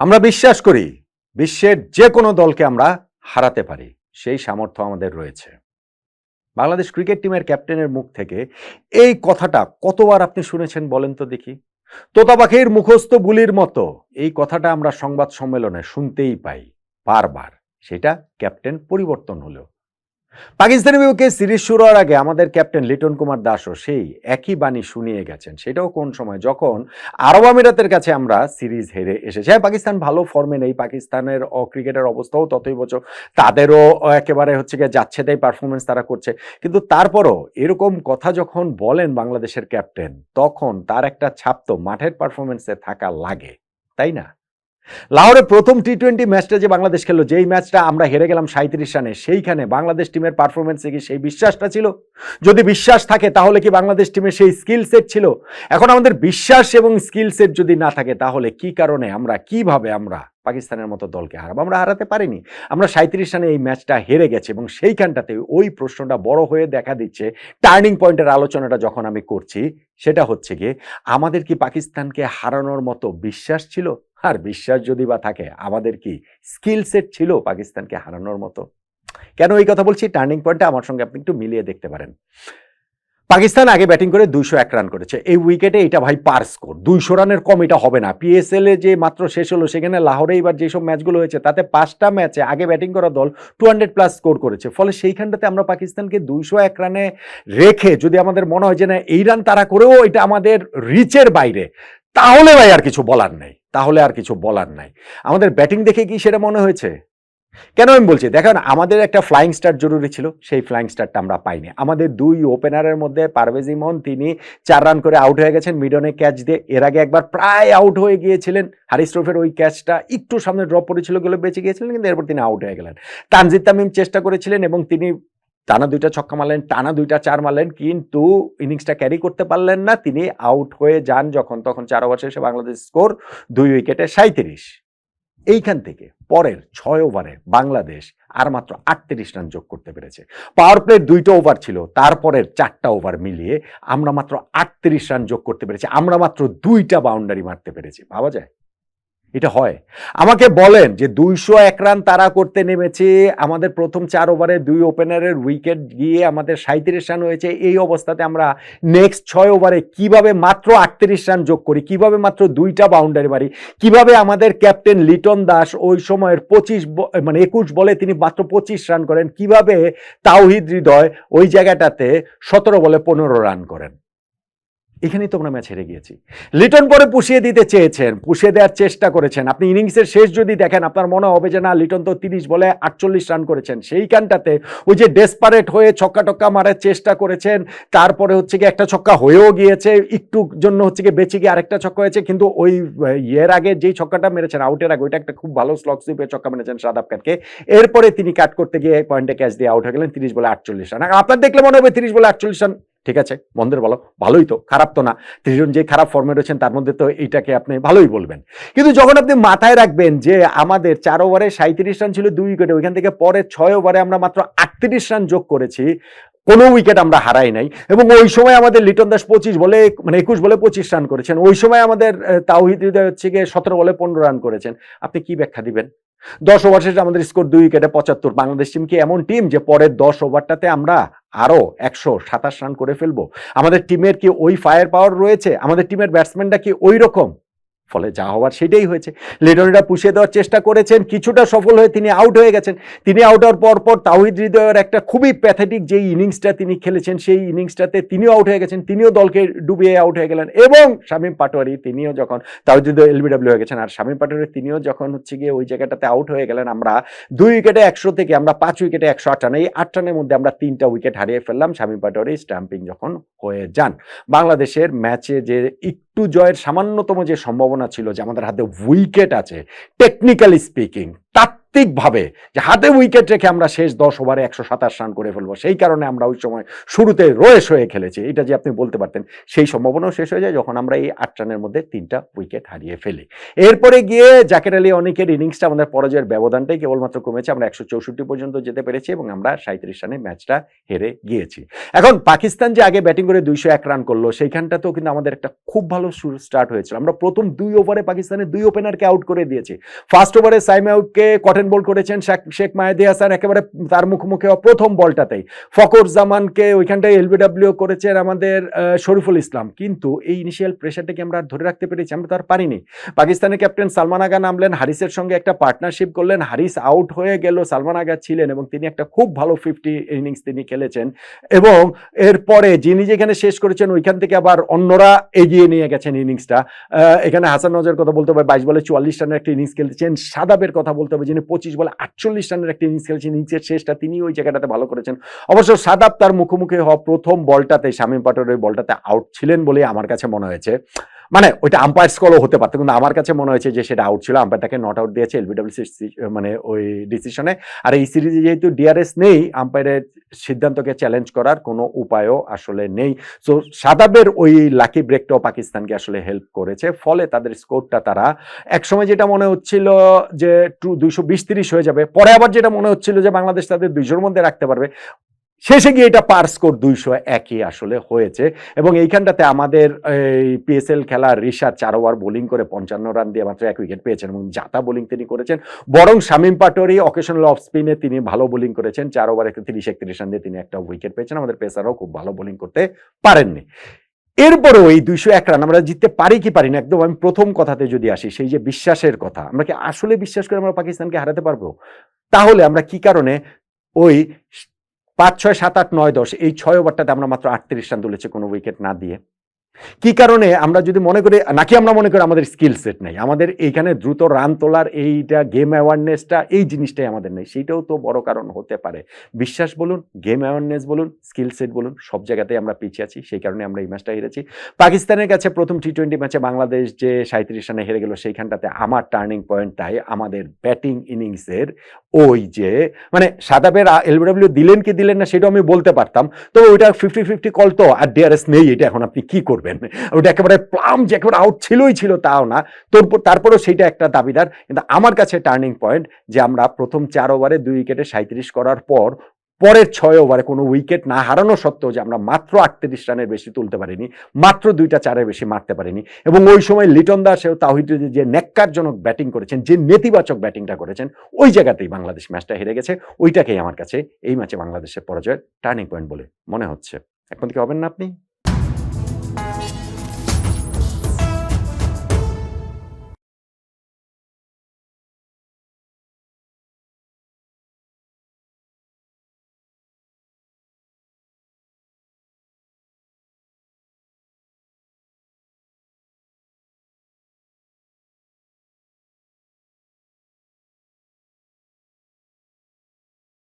আমরা বিশ্বাস করি বিশ্বের যে কোনো দলকে আমরা হারাতে পারি, সেই সামর্থ্য আমাদের রয়েছে। বাংলাদেশ ক্রিকেট টিমের ক্যাপ্টেনের মুখ থেকে এই কথাটা কতবার আপনি শুনেছেন বলেন তো দেখি? তোতা পাখির মুখস্থ বুলির মতো এই কথাটা আমরা সংবাদ সম্মেলনে শুনতেই পাই বারবার। সেটা ক্যাপ্টেন পরিবর্তন হলো। পাকিস্তানের বিপক্ষে সিরিজ শুরু হওয়ার আগে আমাদের ক্যাপ্টেন লিটন কুমার দাসও সেই একই বাণী শুনিয়ে গেছেন। সেটাও কোন সময়? যখন আরব আমিরাতের কাছে আমরা সিরিজ হেরে এসেছি। হ্যাঁ পাকিস্তান ভালো ফর্মে নেই। পাকিস্তানের ক্রিকেটের অবস্থাও ততই বছর তাদেরও একেবারে হচ্ছে গিয়ে যাচ্ছে তাই পারফরমেন্স তারা করছে। কিন্তু তারপরও এরকম কথা যখন বলেন বাংলাদেশের ক্যাপ্টেন, তখন তার একটা ছাপ তো মাঠের পারফরমেন্সে থাকা লাগে। তাই না? লাহোরে প্রথম টি টোয়েন্টি ম্যাচটা যে বাংলাদেশ খেললো, যেই ম্যাচটা আমরা হেরে গেলাম সাঁত্রিশ রানে, সেইখানে বাংলাদেশ টিমের পারফরমেন্সে কি সেই বিশ্বাসটা ছিল? যদি বিশ্বাস থাকে, তাহলে কি বাংলাদেশ টিমের সেই স্কিল সেট ছিল? এখন আমাদের বিশ্বাস এবং স্কিল সেট যদি না থাকে, তাহলে কি কারণে আমরা, কীভাবে আমরা পাকিস্তানের মতো দলকে হারাবো? আমরা হারাতে পারিনি। আমরা সাঁত্রিশ রানে এই ম্যাচটা হেরে গেছে এবং সেইখানটাতে ওই প্রশ্নটা বড় হয়ে দেখা দিচ্ছে টার্নিং পয়েন্টের আলোচনাটা যখন আমি করছি, সেটা হচ্ছে গিয়ে, আমাদের কি পাকিস্তানকে হারানোর মতো বিশ্বাস ছিল? আর বিশ্বাস যদি বা থাকে, আমাদের কি স্কিল সেট ছিল পাকিস্তানকে হারানোর মতো? কেন এই কথা বলছি? টার্নিং পয়েন্টটা আমার সঙ্গে আপনি একটু মিলিয়ে দেখতে পারেন। পাকিস্তান আগে ব্যাটিং করে দুইশো এক রান করেছে। এই উইকেটে এটা ভাই পার স্কোর দুইশো রানের কম এটা হবে না। পিএসএল এ যে মাত্র শেষ হলো, সেখানে লাহোরে এবার যেসব ম্যাচগুলো হয়েছে, তাতে পাঁচটা ম্যাচে আগে ব্যাটিং করা দল টু হান্ড্রেড প্লাস স্কোর করেছে। ফলে সেইখানটাতে আমরা পাকিস্তানকে দুইশো এক রানে রেখে যদি আমাদের মনে হয় যে না, এই রান তারা করেও এটা আমাদের রিচের বাইরে। তাহলে ভাই আর কিছু বলার নেই। তাহলে আর কিছু বলার নাই। আমাদের ব্যাটিং দেখে কি সেটা মনে হয়েছে? কেন আমি বলছি? দেখেন, আমাদের একটা ফ্লাইং স্টার জরুরি ছিল, সেই ফ্লাইং স্টারটা আমরা পাইনি। আমাদের দুই ওপেনারের মধ্যে পারভেজ ইমন, তিনি চার রান করে আউট হয়ে গেছেন মিডনে ক্যাচ দিয়ে। এর আগে একবার প্রায় আউট হয়ে গিয়েছিলেন। হারিস ট্রফের ওই ক্যাচটা একটু সামনে ড্রপ পড়েছিল গেলে বেঁচে গিয়েছিলেন, কিন্তু এরপর তিনি আউট হয়ে গেলেন। তানজিদ তামিম চেষ্টা করেছিলেন এবং তিনি টানা দুইটা ছক্কা মারলেন, টানা দুইটা চার মারলেন, কিন্তু ইনিংসটা ক্যারি করতে পারলেন না। তিনি আউট হয়ে যান যখন, তখন চার ওভার শেষে বাংলাদেশ স্কোর দুই উইকেটে সাঁত্রিশ এইখান থেকে পরের ছয় ওভারে বাংলাদেশ আর মাত্র আটত্রিশ রান যোগ করতে পেরেছে। পাওয়ার প্লের দুইটা ওভার ছিল, তারপরের চারটা ওভার মিলিয়ে আমরা মাত্র আটত্রিশ রান যোগ করতে পেরেছি। আমরা মাত্র দুইটা বাউন্ডারি মারতে পেরেছি। ভাবা যায়? এটা হয়। আমাকে বলেন যে দুইশো এক রান তারা করতে নেমেছে, আমাদের প্রথম চার ওভারে দুই ওপেনারের উইকেট গিয়ে আমাদের সাঁত্রিশ রান হয়েছে, এই অবস্থাতে আমরা নেক্সট ছয় ওভারে কীভাবে মাত্র আটত্রিশ রান যোগ করি, কীভাবে মাত্র দুইটা বাউন্ডারি মারি, কীভাবে আমাদের ক্যাপ্টেন লিটন দাস ওই সময়ের পঁচিশ মানে একুশ বলে তিনি মাত্র পঁচিশ রান করেন, কীভাবে তাওহিদ হৃদয় ওই জায়গাটাতে সতেরো বলে পনেরো রান করেন। এখানেই তোমরা ম্যাচ হেরে গিয়েছি। লিটন পরে পুষিয়ে দিতে চেয়েছেন, পুষিয়ে দেওয়ার চেষ্টা করেছেন। আপনি ইনিংসের শেষ যদি দেখেন, আপনার মনে হবে যে না, লিটন তো তিরিশ বলে আটচল্লিশ রান করেছেন। সেইখানটাতে ওই যে ডেসপারেট হয়ে ছক্কা টক্কা মারার চেষ্টা করেছেন, তারপরে হচ্ছে কি একটা ছক্কা হয়েও গিয়েছে, একটু জন্য হচ্ছে কি বেঁচে গিয়ে আরেকটা ছক্কা হয়েছে, কিন্তু ওই ইয়ের আগে যেই ছক্কাটা মেরেছেন, আউটের আগে, ওইটা একটা খুব ভালো স্লক সুইপে ছক্কা মেরেছেন সাদাব কাটকে এরপরে তিনি কাট করতে গিয়ে পয়েন্টে ক্যাচ দিয়ে আউট হয়ে গেলেন, তিরিশ বলে আটচল্লিশ রান। আপনার দেখলে মনে হবে তিরিশ বলে আটচল্লিশ রান ঠিক আছে? বন্ধের বলো। ভালোই তো, খারাপ তো না। ত্রিজন যে খারাপ ফর্মে রয়েছেন, তার মধ্যে তো এইটাকে আপনি ভালোই বলবেন। কিন্তু যখন আপনি মাথায় রাখবেন যে আমাদের চার ওভারে সাঁত্রিশ রান ছিল দুই উইকেটে, ওইখান থেকে পরে ছয় ওভারে আমরা মাত্র আটত্রিশ রান যোগ করেছি, কোনো উইকেট আমরা হারাই নাই। এবং ওই সময় আমাদের লিটন দাস পঁচিশ বলে মানে একুশ বলে পঁচিশ রান করেছেন। ওই সময় আমাদের তাওহিদ হৃদয় হচ্ছে গিয়ে সতেরো বলে পনেরো রান করেছেন। আপনি কি ব্যাখ্যা দিবেন? দশ ওভার শেষে আমাদের স্কোর দুই উইকেটে পঁচাত্তর। বাংলাদেশ টিম কি এমন টিম যে পরের দশ ওভারটাতে আমরা আরও একশো সাতাশ রান করে ফেলব। আমাদের টিমের কি ওই ফায়ার পাওয়ার রয়েছে? আমাদের টিমের ব্যাটসম্যানটা কি ওই রকম ফলে যা হওয়ার সেটাই হয়েছে। লেডনরা পুষিয়ে দেওয়ার চেষ্টা করেছেন, কিছুটা সফল হয়ে তিনি আউট হয়ে গেছেন। তিনি আউট হওয়ার পর পর তাহিদ হৃদয়ের একটা খুবই প্যাথেটিক যেই ইনিংসটা তিনি খেলেছেন, সেই ইনিংসটাতে তিনিও আউট হয়ে গেছেন, তিনিও দলকে ডুবিয়ে আউট হয়ে গেলেন এবং শামীম পাটোয়ারি তিনিও যখন তাহিদ হৃদয় এলবিডব্লিউ হয়ে গেছেন, আর শামীম পাটোয়ারি তিনিও যখন হচ্ছে গিয়ে ওই জায়গাটাতে আউট হয়ে গেলেন, আমরা দুই উইকেটে একশো থেকে আমরা পাঁচ উইকেটে একশো আট রান, এই আট রানের মধ্যে আমরা তিনটা উইকেট হারিয়ে ফেললাম, শামীম পাটোয়ারি স্ট্যাম্পিং যখন হয়ে যান। বাংলাদেশের ম্যাচে যে একটু জয়ের সামান্যতম যে সম্ভাবনা ছিল যে আমাদের হাতে উইকেট আছে টেকনিক্যালি স্পিকিং তার তাত্ত্বিকভাবে যে হাতে উইকেট রেখে আমরা শেষ দশ ওভারে একশো সাতাশ রান করে ফেলব, সেই কারণে আমরা ওই সময় শুরুতে রয়েস হয়ে খেলেছি। এটা যে আপনি বলতে পারতেন, সেই সম্ভাবনাও শেষ হয়ে যায় যখন আমরা এই আট রানের মধ্যে তিনটা উইকেট হারিয়ে ফেলি। এরপরে গিয়ে জাকের আলী অনেকের ইনিংসটা আমাদের পরাজয়ের ব্যবধানটাই কেবলমাত্র কমেছে। আমরা একশো চৌষট্টি পর্যন্ত যেতে পেরেছি এবং আমরা সাঁত্রিশ রানে ম্যাচটা হেরে গিয়েছি। এখন পাকিস্তান যে আগে ব্যাটিং করে দুইশো এক রান করল, সেইখানটাতেও কিন্তু আমাদের একটা খুব ভালো স্টার্ট হয়েছিল। আমরা প্রথম দুই ওভারে পাকিস্তানের দুই ওপেনারকে আউট করে দিয়েছি। ফার্স্ট ওভারে সাইম কটেন বল করেছেন, শেখ- মাহেদি হাসান একেবারে তার মুখোমুখি প্রথম বলটাতেই। ফকর জামানকে ওইখানটায় এলবিডব্লিউ করেছেন আমাদের শরীফুল ইসলাম। কিন্তু এই ইনিশিয়াল প্রেশারটাকে আমরা ধরে রাখতে পেরেছি? আমরা তো আর পারিনি। পাকিস্তানের ক্যাপ্টেন সালমান আগা নামলেন, হারিসের সঙ্গে একটা পার্টনারশিপ করলেন, হারিস আউট হয়ে গেল, সালমান আগা ছিলেন এবং তিনি একটা খুব ভালো ফিফটি ইনিংস তিনি খেলেছেন। এবং এরপরে যিনি যেখানে শেষ করেছেন, ওইখান থেকে আবার অন্যরা এগিয়ে নিয়ে গেছেন ইনিংসটা এখানে হাসান নজরের কথা বলতে হবে, বাইশ বলে চুয়াল্লিশ রানের একটা ইনিংস খেলছেন। সাদাবের কথা বলতে হবে যিনি পঁচিশ বলে আটচল্লিশ রানের একটা ইনিংস খেলছেন ইনিংসের শেষটা তিনি ওই জায়গাটাতে ভালো করেছেন। অবশ্য সাদাব তার মুখোমুখি হওয়া প্রথম বলটাতে শামীম পাটোর ওই বলটাতে আউট ছিলেন বলেই আমার কাছে মনে হয়েছে। মানে ওইটা আম্পায়ার স্কলও হতে পারতো, কিন্তু আমার কাছে মনে হয়েছে যে সেটা আউট ছিল। আম্পায়ার তাকে নট আউট দিয়েছে এলবিডব্লিউসি মানে ওই ডিসিশনে আর এই সিরিজে যেহেতু ডিআরএস নেই আম্পায়ারের সিদ্ধান্তকে চ্যালেঞ্জ করার কোনো উপায়ও আসলে নেই। সো সাদাবের ওই লাকি ব্রেকটাও পাকিস্তানকে আসলে হেল্প করেছে। ফলে তাদের স্কোরটা তারা একসময় যেটা মনে হচ্ছিল যে টু দুইশো বিশ তিরিশ হয়ে যাবে, পরে আবার যেটা মনে হচ্ছিল যে বাংলাদেশ তাদের দুইশোর মধ্যে রাখতে পারবে শেষে গিয়ে এটা পার স্কোর দুইশো একই আসলে হয়েছে। এবং এইখানটাতে আমাদের, এই পিএসএল খেলার ঋষাদ চার ওভার বোলিং করে পঞ্চান্ন রান দিয়ে মাত্র এক উইকেট পেয়েছেন এবং জাতা বোলিং তিনি করেছেন। বরং শামীম পাটোয়ারি অকেশনাল অফ স্পিনে তিনি ভালো বোলিং করেছেন। চার ওভারে তিরিশ একত্রিশ রান দিয়ে তিনি একটা উইকেট পেয়েছেন। আমাদের পেসারও খুব ভালো বোলিং করতে পারেননি। এরপরেও এই দুইশো এক রান আমরা জিততে পারি কি পারি না একদম আমি প্রথম কথাতে যদি আসি, সেই যে বিশ্বাসের কথা, আমরা কি আসলে বিশ্বাস করে আমরা পাকিস্তানকে হারাতে পারব? তাহলে আমরা কি কারণে ওই পাঁচ, ছয়, সাত, আট, নয়, দশ, এই ছয় ওভারটাতে আমরা মাত্র আটত্রিশ রান তুলেছি কোনো উইকেট না দিয়ে। কি কারণে আমরা যদি মনে করি, নাকি আমরা মনে করি আমাদের স্কিল সেট নেই? আমাদের এইখানে দ্রুত রান তোলার এইটা গেম অ্যাওয়ারনেসটা এই জিনিসটাই আমাদের নেই। সেইটাও তো বড় কারণ হতে পারে। বিশ্বাস বলুন গেম অ্যাওয়ারনেস বলুন স্কিল সেট বলুন, সব জায়গাতেই আমরা পিছিয়ে আছি। সেই কারণে আমরা এই ম্যাচটা হেরেছি। পাকিস্তানের কাছে প্রথম টি টোয়েন্টি ম্যাচে বাংলাদেশ যে সাঁত্রিশ রানে হেরে গেল, সেইখানটাতে আমার টার্নিং পয়েন্টটাই আমাদের ব্যাটিং ইনিংসের ওই যে মানে সাদাবের এলবিডব্লিউ দিলেন কি দিলেন না, সেটাও আমি বলতে পারতাম। তো ওইটা ফিফটি ফিফটি কল তো, আর ডিআরএস নেই, এটা এখন আপনি কি করবেন? ওটা একেবারে প্লাম যে একেবারে আউট ছিলই ছিল তাও না। তোর তারপরেও সেইটা একটা দাবিদার। কিন্তু আমার কাছে টার্নিং পয়েন্ট যে আমরা প্রথম চার ওভারে দুই উইকেটে সাঁত্রিশ করার পর, পরের ছয় ওভারে কোনো উইকেট না হারানো সত্ত্বেও যে আমরা মাত্র আটত্রিশ রানের বেশি তুলতে পারিনি, মাত্র দুইটা চারের বেশি মারতে পারিনি। এবং ওই সময় লিটন দাস এবং তাহিদ যে নেককারজনক ব্যাটিং করেছেন, যে নেতিবাচক ব্যাটিংটা করেছেন, ওই জায়গাতেই বাংলাদেশ ম্যাচটা হেরে গেছে। ওইটাকেই আমার কাছে এই ম্যাচে বাংলাদেশের পরাজয়ের টার্নিং পয়েন্ট বলে মনে হচ্ছে। এখন থেকে হবেন না আপনি?